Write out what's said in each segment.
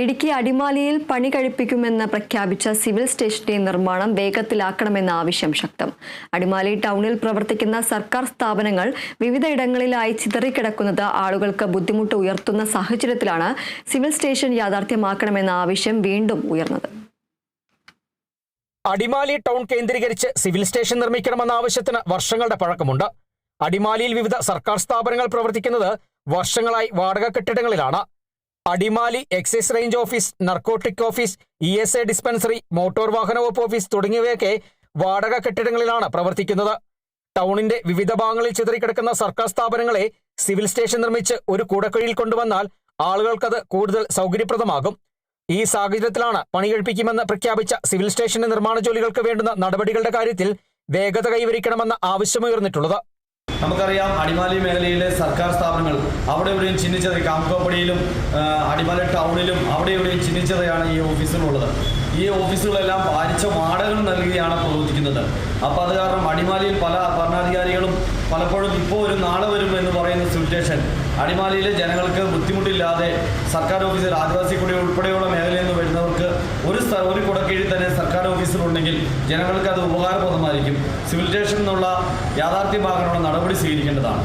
ഇടുക്കി അടിമാലിയിൽ പണി കഴിപ്പിക്കുമെന്ന് പ്രഖ്യാപിച്ച സിവിൽ സ്റ്റേഷന്റെ നിർമ്മാണം വേഗത്തിലാക്കണമെന്ന ആവശ്യം ശക്തം. അടിമാലി ടൗണിൽ പ്രവർത്തിക്കുന്ന സർക്കാർ സ്ഥാപനങ്ങൾ വിവിധ വിവിധയിടങ്ങളിലായി ചിതറിക്കിടക്കുന്നത് ആളുകൾക്ക് ബുദ്ധിമുട്ട് ഉയർത്തുന്ന സാഹചര്യത്തിലാണ് സിവിൽ സ്റ്റേഷൻ യാഥാർത്ഥ്യമാക്കണമെന്ന ആവശ്യം വീണ്ടും ഉയർന്നത്. അടിമാലി ടൗൺ കേന്ദ്രീകരിച്ച് സിവിൽ സ്റ്റേഷൻ നിർമ്മിക്കണമെന്ന ആവശ്യത്തിന് വർഷങ്ങളുടെ പഴക്കമുണ്ട്. അടിമാലിയിൽ വിവിധ സർക്കാർ സ്ഥാപനങ്ങൾ പ്രവർത്തിക്കുന്നത് വർഷങ്ങളായി വാടക കെട്ടിടങ്ങളിലാണ്. Adimali excise range office narcotic office E S A dispensary motor വാഹന വകുപ്പ് ഓഫീസ് തുടങ്ങിയവയൊക്കെ വാടക കെട്ടിടങ്ങളിലാണ് പ്രവർത്തിക്കുന്നത്. ടൗണിന്റെ വിവിധ ഭാഗങ്ങളിൽ ചിതറിക്കിടക്കുന്ന സർക്കാർ സ്ഥാപനങ്ങളെ സിവിൽ സ്റ്റേഷൻ നിർമ്മിച്ച് ഒരു കൂടക്കുഴിയിൽ കൊണ്ടുവന്നാൽ ആളുകൾക്കത് കൂടുതൽ സൗകര്യപ്രദമാകും. ഈ സാഹചര്യത്തിലാണ് പണി കഴിപ്പിക്കുമെന്ന് പ്രഖ്യാപിച്ച സിവിൽ സ്റ്റേഷന്റെ നിർമ്മാണ ജോലികൾക്ക് വേണ്ടുന്ന നടപടികളുടെ കാര്യത്തിൽ വേഗത കൈവരിക്കണമെന്ന ആവശ്യമുയർന്നിട്ടുള്ളത്. നമുക്കറിയാം അടിമാലി മേഖലയിലെ സർക്കാർ സ്ഥാപനങ്ങൾ അവിടെ ഇവിടെയും ചിഹ്നിച്ചത് കാമക്കോപ്പടിയിലും ആ, അടിമാലി ടൗണിലും അവിടെ ഇവിടെയും ചിഹ്നിച്ചതയാണ് ഈ ഓഫീസുകളുള്ളത് ഈ ഓഫീസുകളെല്ലാം ഭാരിച്ച വാടകൾ നൽകിയാണ് പ്രവർത്തിക്കുന്നത്. അപ്പോൾ അത് കാരണം അടിമാലിയിൽ പല ഭരണാധികാരികളും പലപ്പോഴും ഇപ്പോൾ ഒരു നാളെ വരും എന്ന് പറയുന്ന സിറ്റുവേഷൻ അടിമാലിയിലെ ജനങ്ങൾക്ക് ബുദ്ധിമുട്ടില്ലാതെ സർക്കാർ ഓഫീസിൽ ആദിവാസി കുടി ഉൾപ്പെടെയുള്ള ഓഫീസിലുണ്ടെങ്കിൽ ജനങ്ങൾക്ക് അത് ഉപകാരപ്രദമായിരിക്കും. സിവിൽ സ്റ്റേഷൻ എന്നുള്ള യാഥാർത്ഥ്യമാകാനുള്ള നടപടി സ്വീകരിക്കേണ്ടതാണ്.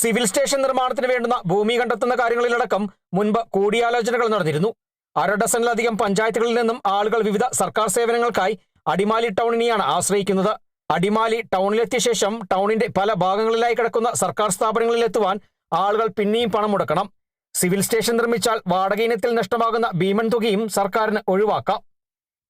സിവിൽ സ്റ്റേഷൻ നിർമ്മാണത്തിന് വേണ്ടുന്ന ഭൂമി കണ്ടെത്തുന്ന കാര്യങ്ങളിലടക്കം മുൻപ് കൂടിയാലോചനകൾ നടന്നിരുന്നു. അര ഡസനിലധികം പഞ്ചായത്തുകളിൽ നിന്നും ആളുകൾ വിവിധ സർക്കാർ സേവനങ്ങൾക്കായി അടിമാലി ടൗണിനെയാണ് ആശ്രയിക്കുന്നത്. അടിമാലി ടൗണിലെത്തിയ ശേഷം ടൗണിന്റെ പല ഭാഗങ്ങളിലായി കിടക്കുന്ന സർക്കാർ സ്ഥാപനങ്ങളിലെത്തുവാൻ ആളുകൾ പിന്നെയും പണം മുടക്കണം. സിവിൽ സ്റ്റേഷൻ നിർമ്മിച്ചാൽ വാടകയിനത്തിൽ നഷ്ടമാകുന്ന ഭീമൻ തുകയും സർക്കാരിന് ഒഴിവാക്കാം.